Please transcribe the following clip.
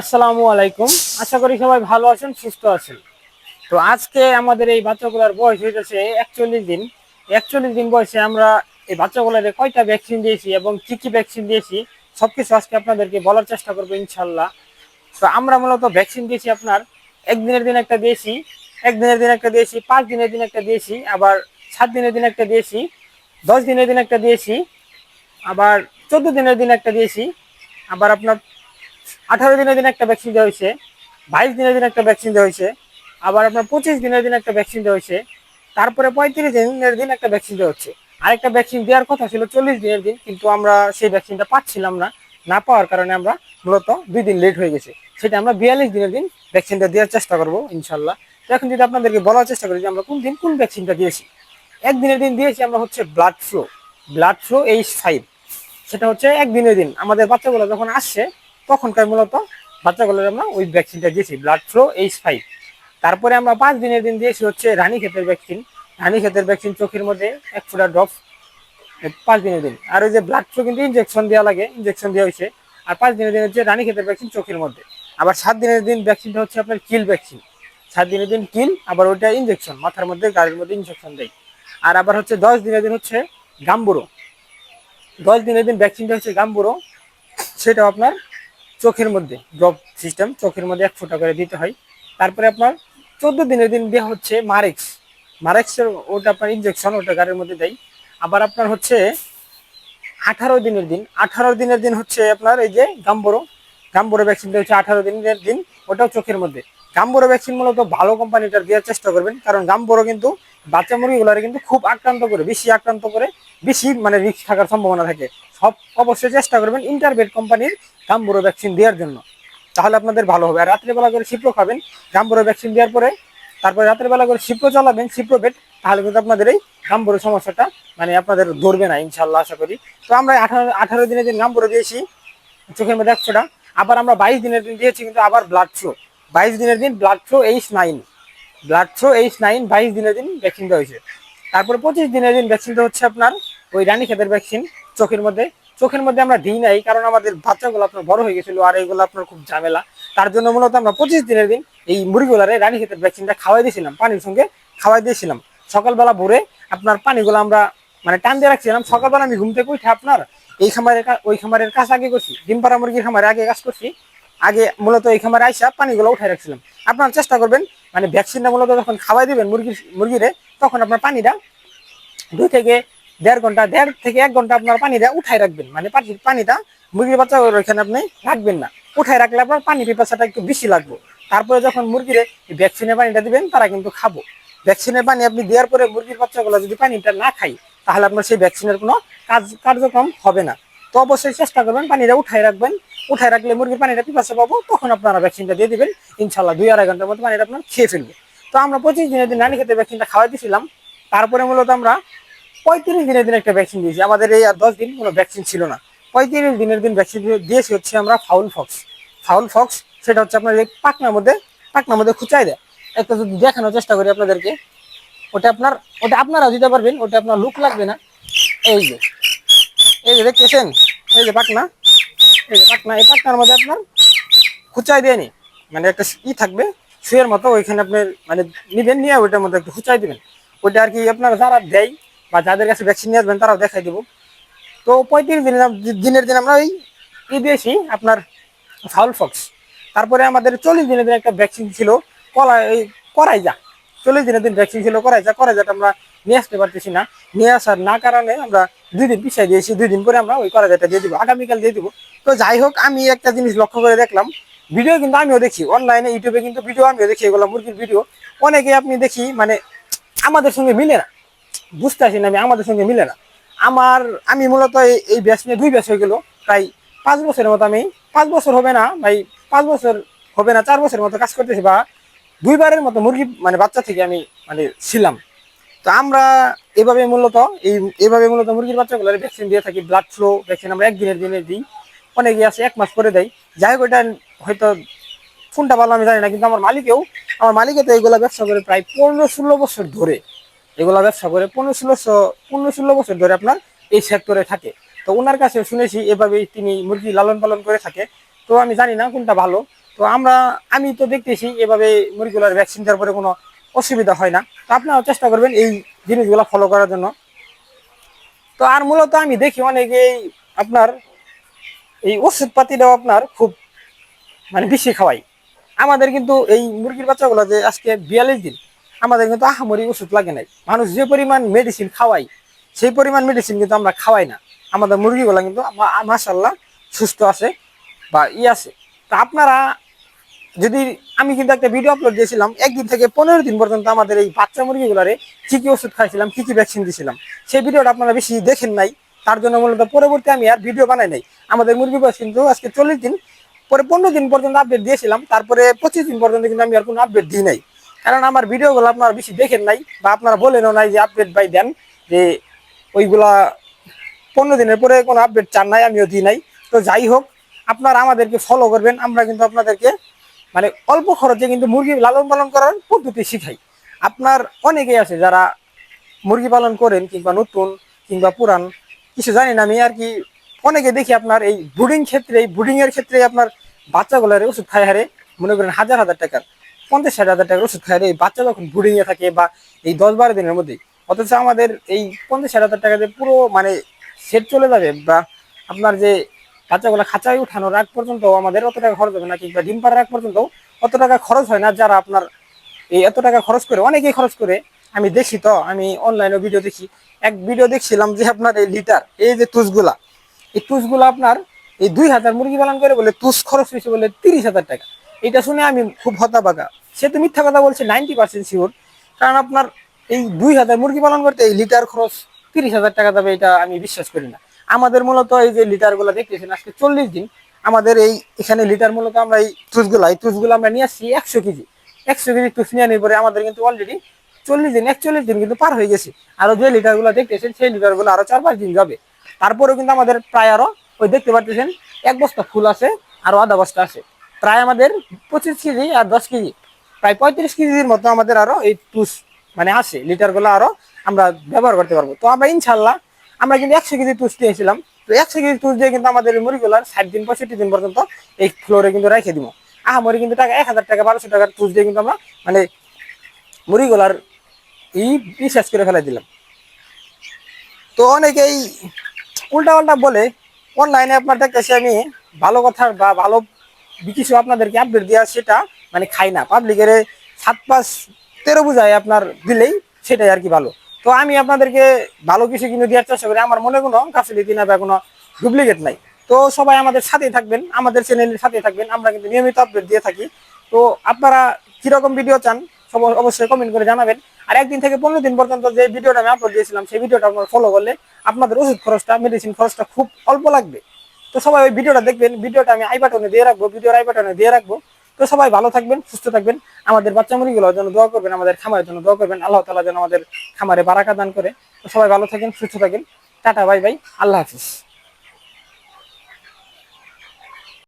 আসসালামু আলাইকুম। আশা করি সবাই ভালো আছেন, সুস্থ আছেন। তো আজকে আমাদের এই বাচ্চাগুলার বয়স হইতেছে একচল্লিশ দিন। একচল্লিশ দিন বয়সে আমরা এই বাচ্চাগুলোর কয়টা ভ্যাকসিন দিয়েছি এবং কি কি ভ্যাকসিন দিয়েছি সব কিছু আজকে আপনাদেরকে বলার চেষ্টা করব ইনশাল্লাহ তো আমরা মূলত ভ্যাকসিন দিয়েছি আপনার, একদিনের দিন একটা দিয়েছি, একদিনের দিন একটা দিয়েছি, পাঁচ দিনের দিন একটা দিয়েছি, আবার সাত দিনের দিন একটা দিয়েছি, দশ দিনের দিন একটা দিয়েছি, আবার চোদ্দ দিনের দিন একটা দিয়েছি, আবার আপনার আঠারো দিনের দিন একটা ভ্যাকসিন দেওয়া হয়েছে, বাইশ দিনের দিন একটা ভ্যাকসিন দেওয়া হয়েছে, আবার আপনার পঁচিশ দিনের দিন একটা ভ্যাকসিন দেওয়া হয়েছে, তারপরে পঁয়ত্রিশ দিনের দিন একটা ভ্যাকসিন দেওয়া হচ্ছে। আরেকটা ভ্যাকসিন দেওয়ার কথা ছিল চল্লিশ দিনের দিন, কিন্তু আমরা সেই ভ্যাকসিনটা পাচ্ছিলাম না না পাওয়ার কারণে আমরা মূলত দুই দিন লেট হয়ে গেছে। সেটা আমরা বিয়াল্লিশ দিনের দিন ভ্যাকসিনটা দেওয়ার চেষ্টা করব, ইনশাল্লাহ। তো এখন যদি আপনাদেরকে বলার চেষ্টা করি যে আমরা কোন দিন কোন ভ্যাকসিনটা দিয়েছি, একদিনের দিন দিয়েছি আমরা হচ্ছে blood flow blood flow H five সেটা হচ্ছে একদিনের দিন। আমাদের বাচ্চাগুলো যখন আসছে তখনকার মূলত বাচ্চাগুলোর আমরা ওই ভ্যাকসিনটা দিয়েছি ব্লাড ফ্লো এইচ ফাইভ তারপরে আমরা পাঁচ দিনের দিন দিয়েছি হচ্ছে রানী ক্ষেতের ভ্যাকসিন রানী ক্ষেতের ভ্যাকসিন চোখের মধ্যে এক ফোঁটা ড্রপ পাঁচ দিনের দিন। আর ওই যে ব্লাড ফ্লো কিন্তু ইনজেকশন দেওয়া লাগে ইনজেকশন দেওয়া হয়েছে। আর পাঁচ দিনের দিন হচ্ছে রানী ক্ষেতের ভ্যাকসিন চোখের মধ্যে। আবার সাত দিনের দিন ভ্যাকসিনটা হচ্ছে আপনার কিল ভ্যাকসিন সাত দিনের দিন কিল আবার ওইটা ইনজেকশন মাথার মধ্যে, গাড়ির মধ্যে ইনজেকশন দেয়। আর আবার হচ্ছে দশ দিনের দিন হচ্ছে গাম্বুরো। দশ দিনের দিন ভ্যাকসিনটা হচ্ছে গাম্বুরো সেটা আপনার চোখের মধ্যে ড্রপ সিস্টেম চোখের মধ্যে এক ফোঁটা করে দিতে হয়। তারপরে আপনার চোদ্দ দিনের দিন দেওয়া হচ্ছে মারেক্স মারেক্সের ওটা আপনার ইনজেকশন ওটা গাড়ির মধ্যে দেয়। আবার আপনার হচ্ছে আঠারো দিনের দিন, আঠারো দিনের দিন হচ্ছে আপনার এই যে গাম্বরো। গাম্বরো ভ্যাকসিনটা হচ্ছে আঠারো দিনের দিন, ওটাও চোখের মধ্যে। গাম্বরো ভ্যাকসিন মূলত ভালো কোম্পানিটার দেওয়ার চেষ্টা করবেন, কারণ গাম্বরো কিন্তু বাচ্চা মুরগিগুলোর কিন্তু খুব আক্রান্ত করে, বেশি আক্রান্ত করে বেশি মানে রিস্ক থাকার সম্ভাবনা থাকে। সব অবশ্যই চেষ্টা করবেন ইন্টারবেট কোম্পানির গাম্বরো ভ্যাকসিন দেওয়ার জন্য। তাহলে আপনাদের ভালো হবে। আর রাত্রেবেলা করে শিপ্রো খাবেন। গাম্বরো ভ্যাকসিন দেওয়ার পরে তারপরে রাত্রেবেলা করে শিপ্রো চালাবেন শিপ্রো বেড তাহলে কিন্তু আপনাদের এই গাম্বরো সমস্যাটা মানে আপনাদের ধরবে না ইনশাল্লাহ আশা করি। তো আমরা আঠারো আঠারো দিনের দিন গাম্বরো দিয়েছি, চোখের মধ্যে একশোটা আবার আমরা বাইশ দিনের দিন দিয়েছি কিন্তু আবার ব্লাড ফ্লো বাইশ দিনের দিন blood flow H nine blood flow H nine বাইশ দিনের দিন ভ্যাকসিন দেওয়া হয়েছে। তারপরে পঁচিশ দিনের দিন ভ্যাকসিনটা হচ্ছে আপনার, ওই রানী ক্ষেতের ভ্যাকসিন চোখের মধ্যে। চোখের মধ্যে আমরা দিই নাই, কারণ আমাদের বাচ্চাগুলো আপনার বড় হয়ে গেছিল আর এইগুলো আপনার খুব ঝামেলা। তার জন্য মূলত আমরা পঁচিশ দিনের দিন এই মুরগিগুলারে রানী ক্ষেতের ভ্যাকসিনটা খাওয়াই দিয়েছিলাম, পানির সঙ্গে খাওয়াই দিয়েছিলাম। সকালবেলা ভোরে আপনার পানিগুলো আমরা মানে টান দিয়ে রাখছিলাম। সকালবেলা আমি ঘুম থেকে উঠে আপনার এই খামারের ওই খামারের কাজ আগে করছি। ডিম পাড়া মুরগির খামারে আগে কাজ করছি। আগে মূলত এই খামারে আইসা পানিগুলো উঠাই রাখছিলাম। আপনারা চেষ্টা করবেন মানে ভ্যাকসিনটা মূলত যখন খাওয়াই দিবেন মুরগির মুরগিরে তখন আপনার পানিটা দুই থেকে দেড় ঘণ্টা, দেড় থেকে এক ঘণ্টা আপনার পানিটা উঠাই রাখবেন। মানে পানিটা মুরগির বাচ্চা ওইখানে আপনি রাখবেন না। উঠাই রাখলে আপনার পানি পিপাসাটা একটু বেশি লাগবে। তারপরে যখন মুরগিরে ভ্যাকসিনের পানিটা দিবেন, তারা কিন্তু খাব। ভ্যাকসিনের পানি আপনি দেওয়ার পরে মুরগির বাচ্চাগুলো যদি পানিটা না খাই তাহলে আপনার সেই ভ্যাকসিনের কোনো কাজ, কার্যক্রম হবে না। তো অবশ্যই চেষ্টা করবেন পানিটা উঠাই রাখবেন। উঠাই রাখলে মুরগির পানিটা পিপাসা পাবো, তখন আপনারা ভ্যাকসিনটা দিয়ে দিবেন। ইনশাল্লাহ দুই আড়াই ঘণ্টার মধ্যে পানিটা আপনার খেয়ে ফেলবে। তো আমরা পঁচিশ দিনের দিন রানী খেতে ভ্যাকসিনটা খাওয়াই দিয়েছিলাম তারপরে মূলত আমরা পঁয়ত্রিশ দিনের দিন একটা ভ্যাকসিন দিয়েছি। আমাদের এই আর দশ দিন কোনো ভ্যাকসিন ছিল না। পঁয়ত্রিশ দিনের দিন ভ্যাকসিন দিয়েছি হচ্ছে আমরা ফাউল ফক্স ফাউল ফক্স সেটা হচ্ছে আপনার এই পাকনার মধ্যে পাকনার মধ্যে খুচাই দেয়। একটা যদি দেখানোর চেষ্টা করি আপনাদেরকে, ওটা আপনার, ওটা আপনারাও দিতে পারবেন, ওটা আপনার লুক লাগবে না। এই যে এই যে দেখতেছেন, এই যে পাকনা এই যে পাকনা এই পাকনার মধ্যে আপনার খুচাই দেয়নি। মানে একটা ই থাকবে শুয়ের মতো ওইখানে আপনি মানে নিবেন, নিয়ে ওইটার মধ্যে একটু খুচাই দিবেন। ওইটা আর কি আপনার যারা দেয় বা যাদের কাছে ভ্যাকসিন নিয়ে আসবেন, তারাও দেখাই দেবো। তো পঁয়ত্রিশ দিনের দিনের দিন আমরা ওই ই দিয়েছি আপনার ফাউল ফক্স। তারপরে আমাদের চল্লিশ দিনের দিন একটা ভ্যাকসিন ছিল, কলা এই করাই যা চল্লিশ দিনের দিন ভ্যাকসিন ছিল করাই যা করাই করাইজাটা আমরা নিয়ে আসতে পারতেছি না। নিয়ে আসার না কারণে আমরা দুই দিন পিছিয়ে দিয়েছি। দুই দিন পরে আমরা ওই করাইজাটা দিয়ে দিব, আগামীকাল দিয়ে দিব। তো যাই হোক, আমি একটা জিনিস লক্ষ্য করে দেখলাম ভিডিও কিন্তু আমিও দেখি অনলাইনে ইউটিউবে কিন্তু ভিডিও আমিও দেখি, এগুলো মুরগির ভিডিও। অনেকে আপনি দেখি মানে আমাদের সঙ্গে মিলে না। বুঝতে আসি না আমি, আমাদের সঙ্গে মিলে না। আমার, আমি মূলত এই- ব্যাস নিয়ে দুই ব্যাস হয়ে গেলো, প্রায় পাঁচ বছরের মতো আমি, পাঁচ বছর হবে না, ভাই, পাঁচ বছর হবে না, চার বছরের মতো কাজ করতেছি বা দুইবারের মতো মুরগি মানে বাচ্চা থেকে আমি মানে ছিলাম। তো আমরা এভাবে মূলত, এই, এভাবে মূলত মুরগির বাচ্চাগুলোর ভ্যাকসিন দিয়ে থাকি ব্লাড ফ্লো ভ্যাকসিন আমরা একদিনের দিনে দিই। অনেকে আছে, এক মাস করে দেয়। যাই হোক, ওইটা হয়তো ফোনটা ভালো, আমি জানি না, কিন্তু আমার মালিকেও, আমার মালিকে তো এগুলো ব্যবসা করে প্রায় পনেরো ষোলো বছর ধরে। এগুলা ব্যবসা করে পনেরো ষোলোশো পনেরো ষোলো বছর ধরে আপনার এই সেক্টরে থাকে। তো ওনার কাছে শুনেছি, এভাবেই তিনি মুরগি লালন পালন করে থাকে। তো আমি জানি না কোনটা ভালো। তো আমরা, আমি তো দেখতেছি, এভাবে মুরগিগুলোর ভ্যাকসিন দেওয়ার পরে কোনো অসুবিধা হয় না। তো আপনারাও চেষ্টা করবেন এই জিনিসগুলো ফলো করার জন্য। তো আর মূলত আমি দেখি অনেকেই আপনার এই ওষুধপাতিটাও আপনার খুব মানে বেশি খাওয়াই। আমাদের কিন্তু এই মুরগির বাচ্চাগুলো যে আজকে বিয়াল্লিশ দিন, আমাদের কিন্তু আহামরি ওষুধ লাগে নাই। মানুষ যে পরিমাণ মেডিসিন খাওয়াই, সেই পরিমাণ মেডিসিন কিন্তু আমরা খাওয়াই না। আমাদের মুরগিগুলো কিন্তু মাসাল্লাহ সুস্থ আছে বা ই আছে। তা আপনারা যদি, আমি কিন্তু একটা ভিডিও আপলোড দিয়েছিলাম, একদিন থেকে পনেরো দিন পর্যন্ত আমাদের এই বাচ্চা মুরগিগুলোরে কী কী ওষুধ খাইছিলাম, কী কী ভ্যাকসিন দিয়েছিলাম সেই ভিডিওটা আপনারা বেশি দেখেন নাই। তার জন্য মূলত পরবর্তী আমি আর ভিডিও বানাই নাই। আমাদের মুরগি বয়স কিন্তু আজকে চল্লিশ দিন পরে পনেরো দিন পর্যন্ত আপডেট দিয়েছিলাম, তারপরে পঁচিশ দিন পর্যন্ত কিন্তু আমি আর কোনো আপডেট দিই নাই। কারণ আমার ভিডিওগুলো আপনারা বেশি দেখেন নাই বা আপনারা বলেনও নাই যে আপডেট বাই দেন, যে ওইগুলা পনেরো দিনের পরে কোনো আপডেট চান নাই, আমিও দিই নাই। তো যাই হোক, আপনারা আমাদেরকে ফলো করবেন, আমরা কিন্তু আপনাদেরকে মানে অল্প খরচে কিন্তু মুরগি লালন পালন করার পদ্ধতি শিখাই। আপনার অনেকেই আছে যারা মুরগি পালন করেন কিংবা নতুন কিংবা পুরান, কিছু জানি না আমি আর কি অনেকে দেখি আপনার এই ব্রুডিং ক্ষেত্রে, এই ব্রুডিং এর ক্ষেত্রে আপনার বাচ্চাগুলোর ওষুধ খায় হারে, মনে করেন হাজার হাজার টাকার, পঞ্চাশ ষাট হাজার টাকার ওষুধ খায় এই বাচ্চা যখন ব্রুডিং এ থাকে বা এই দশ বারো দিনের মধ্যে, অথচ আমাদের এই পঞ্চাশ ষাট হাজার টাকা যে পুরো মানে সেট চলে যাবে বা আপনার যে বাচ্চাগুলো খাঁচায় উঠানোর আগ পর্যন্ত আমাদের অত টাকা খরচ হবে না কিংবা ডিম পাড়ার আগ পর্যন্ত অত টাকা খরচ হয় না, যারা আপনার এই এত টাকা খরচ করে, অনেকেই খরচ করে। আমি দেখি তো, আমি অনলাইনে ভিডিও দেখি। এক ভিডিও দেখছিলাম যে আপনার এই লিটার এই যে তুষগুলা এই তুষগুলা আপনার এই দুই হাজার মুরগি পালন করে বলে তুষ খরচ হয়েছে বলে তিরিশ হাজার টাকা। এটা শুনে আমি খুব হতাবাগা। সে তো মিথ্যা কথা বলছে নাইনটি পার্সেন্ট শিওর কারণ আপনার এই দুই হাজার মুরগি পালন করতে এই লিটার খরচ তিরিশ হাজার টাকা যাবে, এটা আমি বিশ্বাস করি না। আমাদের মূলত এই যে লিটারগুলো দেখতেছেন, আজকে চল্লিশ দিন। আমাদের এই এখানে লিটার মূলত আমরা এই তুষগুলা, এই তুষগুলো আমরা নিয়ে আসছি একশো কেজি। একশো কেজি তুষ নিয়ে আনার পরে আমাদের কিন্তু অলরেডি চল্লিশ দিন, একচল্লিশ দিন কিন্তু পার হয়ে গেছে। আরও যে লিটারগুলো দেখতেছেন, সেই লিটারগুলো আরও চার পাঁচ দিন যাবে। তারপরেও কিন্তু আমাদের প্রায় আরও, ওই দেখতে পাচ্ছেন এক বস্তা ফুল আছে, আরও আধা বস্তা আছে। প্রায় আমাদের পঁচিশ কেজি আর দশ কেজি, প্রায় পঁয়ত্রিশ কেজির মতো আমাদের আরও এই টুস মানে আছে, লিটারগুলো আরও আমরা ব্যবহার করতে পারব। তো আমরা ইনশাল্লাহ আমরা কিন্তু একশো কেজি টুস দিয়েছিলাম তো একশো কেজি টুস দিয়ে কিন্তু আমাদের মুরগিগুলার ষাট দিন, পঁয়ষট্টি দিন পর্যন্ত এই ফ্লোরে কিন্তু রেখে দিব। আহামরি কিন্তু টাকা, এক হাজার টাকা, বারোশো টাকার টুস দিয়ে কিন্তু আমরা মানে মুরগিগুলার ই রিসার্চ করে ফেলে দিলাম। তো অনেকেই উল্টা পাল্টা বলে অনলাইনে আপনার দেখতেছি আমি ভালো কথা বা ভালো কিছু আপনাদেরকে আপডেট দেওয়া সেটা মানে খাই না। পাবলিকের সাত পাঁচ তেরো বুঝায় আপনার দিলেই সেটাই আর কি ভালো। তো আমি আপনাদেরকে ভালো কিছু কিন্তু দেওয়ার চেষ্টা করি। আমার মনে কোনো গাফিলিতি না বা কোনো ডুপ্লিকেট নাই। তো সবাই আমাদের সাথেই থাকবেন, আমাদের চ্যানেলের সাথেই থাকবেন। আমরা কিন্তু নিয়মিত আপডেট দিয়ে থাকি। তো আপনারা কীরকম ভিডিও চান অবশ্যই কমেন্ট করে জানাবেন। আর একদিন থেকে পনেরো দিন পর্যন্ত যে ভিডিওটা আমি আপলোড দিয়েছিলাম, সেই ভিডিওটা আপনারা ফলো করলে আপনাদের ওষুধ খরচটা মেডিসিন খরচটা খুব অল্প লাগবে। তো সবাই ওই ভিডিওটা দেখবেন, ভিডিওটা আমি আই বাটনে দিয়ে রাখব, ভিডিওর আই বাটনে দিয়ে রাখব। তো সবাই ভালো থাকবেন, সুস্থ থাকবেন। আমাদের বাচ্চা মুরগিগুলোর জন্য দোয়া করবেন, আমাদের খামারের জন্য দোয়া করবেন। আল্লাহ তালা যেন আমাদের খামারে বারাকা দান করে। তো সবাই ভালো থাকেন, সুস্থ থাকেন। Tata, bye bye. আল্লাহ হাফিজ।